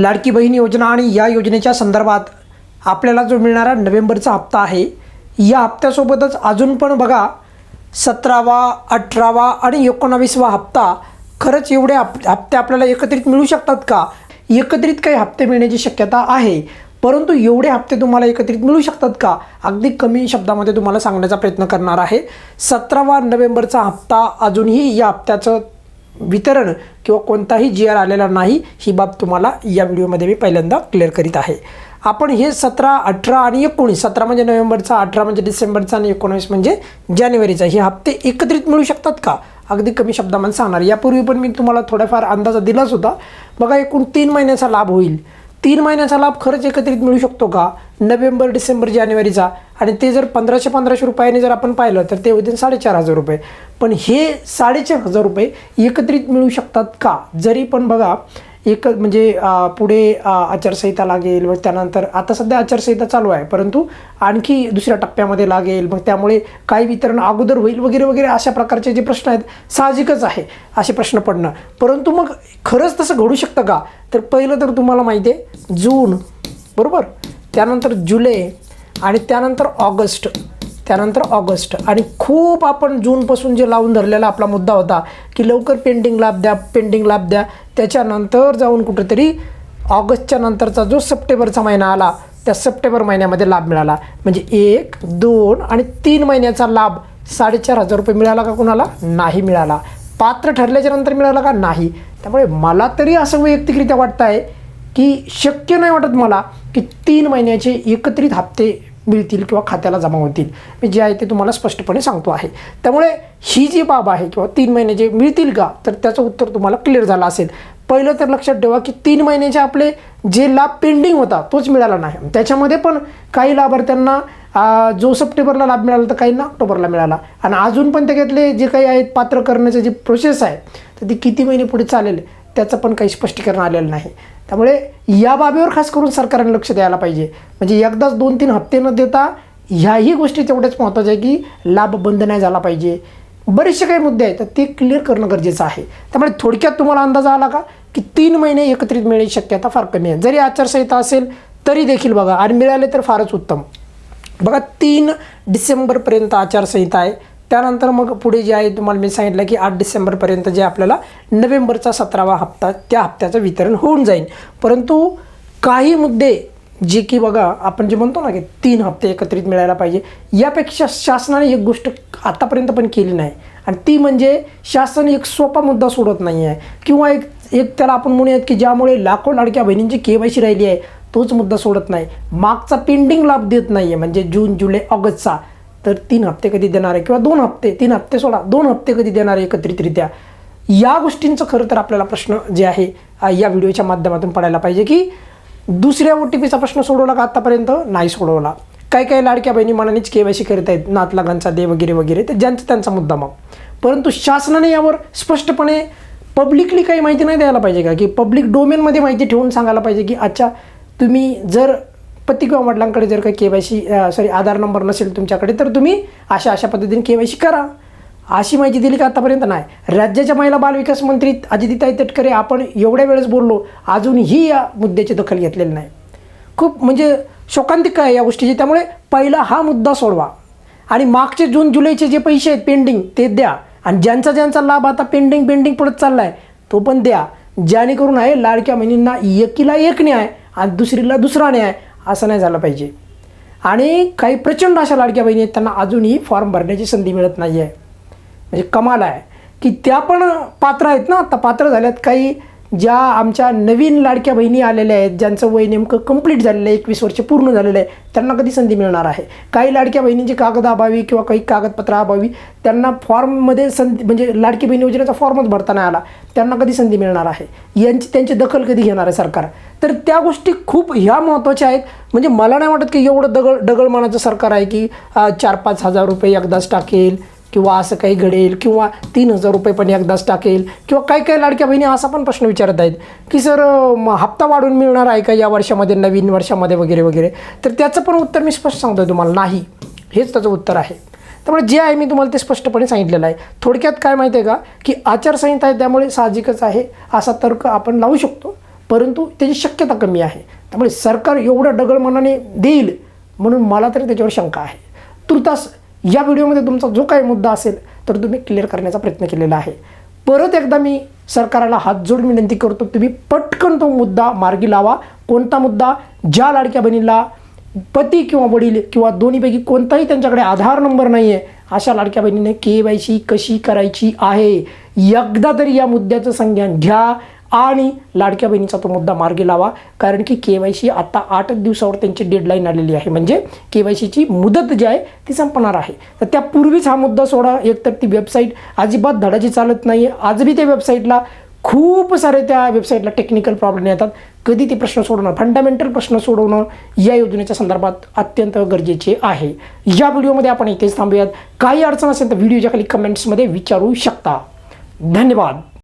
लाडकी बहीण योजना आणि या योजनेच्या संदर्भात आपल्याला जो मिळणारा नोव्हेंबरचा हप्ता आहे या हप्त्यासोबतच अजून पण बघा सतरावा अठरावा आणि एकोणावीसवा हप्ता खरंच एवढे हप हप्ते आपल्याला एकत्रित मिळू शकतात का? एकत्रित काही हप्ते मिळण्याची शक्यता आहे परंतु एवढे हप्ते तुम्हाला एकत्रित मिळू शकतात का? अगदी कमी शब्दामध्ये तुम्हाला सांगण्याचा प्रयत्न करणार आहे. सतरावा नोव्हेंबरचा हप्ता अजूनही या हप्त्याचं वितरण किंवा कोणताही जी आर आलेला नाही ही बाब तुम्हाला या व्हिडिओमध्ये मी पहिल्यांदा क्लिअर करीत आहे. आपण हे सतरा अठरा आणि एकोणीस सतरा म्हणजे नोव्हेंबरचा अठरा म्हणजे डिसेंबरचा आणि एकोणीस म्हणजे जानेवारीचा हे हप्ते एकत्रित मिळू शकतात का? अगदी कमी शब्दामध्ये सांगणार. यापूर्वी पण मी तुम्हाला थोडाफार अंदाज दिलाच होता बघा एकूण तीन महिन्याचा लाभ होईल. तीन महिन्याचा लाभ खरंच एकत्रित मिळू शकतो का? नोव्हेंबर डिसेंबर जानेवारीचा. आणि ते जर पंधराशे पंधराशे रुपयाने जर आपण पाहिलं तर ते होतील साडेचार हजार रुपये. पण हे साडेचार हजार रुपये एकत्रित मिळू शकतात का? जरी पण बघा एक म्हणजे पुढे आचारसंहिता लागेल मग त्यानंतर आता सध्या आचारसंहिता चालू आहे परंतु आणखी दुसऱ्या टप्प्यामध्ये लागेल मग त्यामुळे काही वितरण अगोदर होईल वगैरे वगैरे अशा प्रकारचे जे प्रश्न आहेत साहजिकच आहे असे प्रश्न पडणं. परंतु मग खरंच तसं घडू शकतं का? तर पहिलं तर तुम्हाला माहिती आहे जून बरोबर? त्यानंतर जुलै आणि त्यानंतर ऑगस्ट. त्यानंतर ऑगस्ट. आणि खूप आपण जूनपासून जे लावून धरलेला आपला मुद्दा होता की लवकर पेंडिंग लाभ द्या पेंडिंग लाभ द्या. त्याच्यानंतर जाऊन कुठेतरी ऑगस्टच्या नंतरचा जो सप्टेंबरचा महिना आला त्या सप्टेंबर महिन्यामध्ये लाभ मिळाला. म्हणजे एक दोन आणि तीन महिन्याचा लाभ साडेचार हजार रुपये मिळाला का कुणाला? नाही मिळाला. पात्र ठरल्याच्या नंतर मिळाला का? नाही. त्यामुळे मला तरी असं वैयक्तिकरित्या वाटतं आहे की शक्य नाही वाटत मला की तीन महिन्याचे एकत्रित हप्ते मिळतील किंवा खात्याला जमा होतील. मी जे आहे ते तुम्हाला स्पष्टपणे सांगतो आहे. त्यामुळे ही जी बाब आहे किंवा तीन महिने जे मिळतील का तर त्याचं उत्तर तुम्हाला क्लिअर झालं असेल. पहिलं तर लक्षात ठेवा की तीन महिन्याचे आपले जे लाभ पेंडिंग होता तोच मिळाला नाही. त्याच्यामध्ये पण काही लाभार्थ्यांना जो सप्टेंबरला लाभ मिळाला तर काहींना ऑक्टोबरला मिळाला. आणि अजून पण त्याच्यातले जे काही आहेत पात्र करण्याचं जी प्रोसेस आहे तर ती किती महिने पुढे चालेल? त्याचं पण काही स्पष्टीकरण आलेलं नाही. त्यामुळे या बाबीवर खास करून सरकारने लक्ष द्यायला पाहिजे. म्हणजे एकदाच दोन तीन हप्ते न देता ह्याही गोष्टी तेवढ्याच महत्त्वाच्या आहे की लाभ बंद नाही झाला पाहिजे. बरेचसे काही मुद्दे आहेत तर ते क्लिअर करणं गरजेचं आहे. त्यामुळे थोडक्यात तुम्हाला अंदाज आला का? की तीन महिने एकत्रित मिळण्याची शक्यता फार कमी आहे. जरी आचारसंहिता असेल तरी देखील बघा आणि मिळाले तर फारच उत्तम. बघा तीन डिसेंबरपर्यंत आचारसंहिता आहे. त्यानंतर मग पुढे जे आहे तुम्हाला मी सांगितलं की आठ डिसेंबरपर्यंत जे आपल्याला नोव्हेंबरचा सतरावा हप्ता त्या हप्त्याचं वितरण होऊन जाईल. परंतु काही मुद्दे जे की बघा आपण जे म्हणतो ना की तीन हप्ते एकत्रित मिळायला पाहिजे यापेक्षा शासनाने एक गोष्ट आतापर्यंत पण केली नाही. आणि ती म्हणजे शासन एक सोपा मुद्दा सोडत नाही आहे. किंवा एक एक त्याला आपण म्हणूयात की ज्यामुळे लाखो लाडक्या बहिणींची केवायसी राहिली आहे तोच मुद्दा सोडत नाही. मागचा पेंडिंग लाभ देत नाही आहे म्हणजे जून जुलै ऑगस्टचा. तर तीन हप्ते कधी देणार आहे किंवा दोन हप्ते तीन हप्ते सोडा दोन हप्ते कधी देणार आहे एकत्रितरित्या? या गोष्टींचं खरं तर आपल्याला प्रश्न जे आहे या व्हिडिओच्या माध्यमातून पडायला पाहिजे की दुसऱ्या ओ टी पीचा प्रश्न सोडवला का आत्तापर्यंत नाही सोडवला. काही काही लाडक्या बहिणी मनानेच के वाय सी करत आहेत नातलागांचा दे वगैरे वगैरे तर ज्यांचा त्यांचा मुद्दा मग. परंतु शासनाने यावर स्पष्टपणे पब्लिकली काही माहिती नाही द्यायला पाहिजे का? की पब्लिक डोमेनमध्ये माहिती ठेवून सांगायला पाहिजे की अच्छा तुम्ही जर पती किंवा वडिलांकडे जर काही K Y C sorry Aadhaar number नसेल तुमच्याकडे तर तुम्ही अशा अशा पद्धतीने के वाय सी करा. अशी माहिती दिली का आतापर्यंत नाही. राज्याच्या महिला बालविकास मंत्री अजितीताई तटकरे आपण एवढ्या वेळेस बोललो अजूनही या मुद्द्याची दखल घेतलेली नाही. खूप म्हणजे शोकांतिक आहे या गोष्टीची. त्यामुळे पहिला हा मुद्दा सोडवा. आणि मागचे जून जुलैचे जे पैसे आहेत पेंडिंग ते द्या. आणि ज्यांचा ज्यांचा लाभ आता पेंडिंग पेंडिंग पडत चालला आहे तो पण द्या. जेणेकरून आहे लाडक्या बहिणींना एकीला एक न्याय आणि दुसरीला दुसरा न्याय. असं नाही झालं पाहिजे. आणि काही प्रचंड अशा लाडक्या बहिणी आहेत त्यांना अजूनही फॉर्म भरण्याची संधी मिळत नाही आहे म्हणजे कमाल आहे. की त्या पण पात्र आहेत ना आता पात्र झाल्यात काही ज्या आमच्या नवीन लाडक्या बहिणी आलेल्या आहेत ज्यांचं वय नेमकं कंप्लीट झालेलं आहे एकवीस वर्ष पूर्ण झालेलं आहे त्यांना कधी संधी मिळणार आहे? काही लाडक्या बहिणींची कागद अभावी किंवा काही कागदपत्राअभावी त्यांना फॉर्ममध्ये संधी म्हणजे लाडकी बहिणी योजनेचा फॉर्मच भरता नाही आला त्यांना कधी संधी मिळणार आहे? यांची त्यांची दखल कधी घेणार आहे सरकार? तर त्या गोष्टी खूप ह्या महत्त्वाच्या आहेत. म्हणजे मला नाही वाटत की एवढं दगड दगडमानाचं सरकार आहे की चार पाच हजार रुपये एकदाच टाकेल किंवा असं काही घडेल किंवा तीन हजार रुपये पण एकदाच टाकेल किंवा काही काही लाडक्या बहिणी असा पण प्रश्न विचारत आहेत की सर म, हप्ता वाढून मिळणार आहे का या वर्षामध्ये नवीन वर्षामध्ये वगैरे वगैरे? तर त्याचं पण उत्तर मी स्पष्ट सांगतो तुम्हाला. नाही. हेच त्याचं उत्तर आहे. त्यामुळे जे आहे मी तुम्हाला ते स्पष्टपणे सांगितलेलं आहे. थोडक्यात काय माहिती आहे का? की आचारसंहिता आहे त्यामुळे साहजिकच आहे असा तर्क आपण लावू शकतो. परंतु त्याची शक्यता कमी आहे. त्यामुळे सरकार एवढं डगळ मनाने देईल म्हणून मला तरी त्याच्यावर शंका आहे. तुर्तास या व्हिडिओमध्ये तुमचा जो काही मुद्दा असेल तर तुम्ही क्लिअर करण्याचा प्रयत्न केलेला आहे. परत एकदा मी सरकारला हात जोडून विनंती करतो तुम्ही पटकन तो मुद्दा मार्गी लावा. कोणता मुद्दा? ज्या लाडक्या बहिणीला पती किंवा वडील किंवा दोन्हीपैकी कोणताही त्यांच्याकडे आधार नंबर नाही आहे अशा लाडक्या बहिणीने के वाय सी कशी करायची आहे? एकदा तरी या मुद्द्याचं संज्ञान घ्या. आणि लाडक्या बहिणीचा तो मुद्दा मार्गी लावा. कारण की के वाय सी आता आठ दिवसावर त्यांची डेडलाईन आलेली आहे. म्हणजे के वाय सीची मुदत जी आहे ती संपणार आहे. तर त्यापूर्वीच हा मुद्दा सोडा. एकतर ती वेबसाईट अजिबात धडाची चालत नाही आहे त्या वेबसाईटला खूप सारे त्या वेबसाईटला टेक्निकल प्रॉब्लेम येतात. कधी ते प्रश्न सोडवणं फंडामेंटल प्रश्न सोडवणं या योजनेच्या संदर्भात अत्यंत गरजेचे आहे. या व्हिडिओमध्ये आपण इथेच थांबूयात. काही अडचण असेल तर व्हिडिओच्या खाली कमेंट्समध्ये विचारू शकता. धन्यवाद.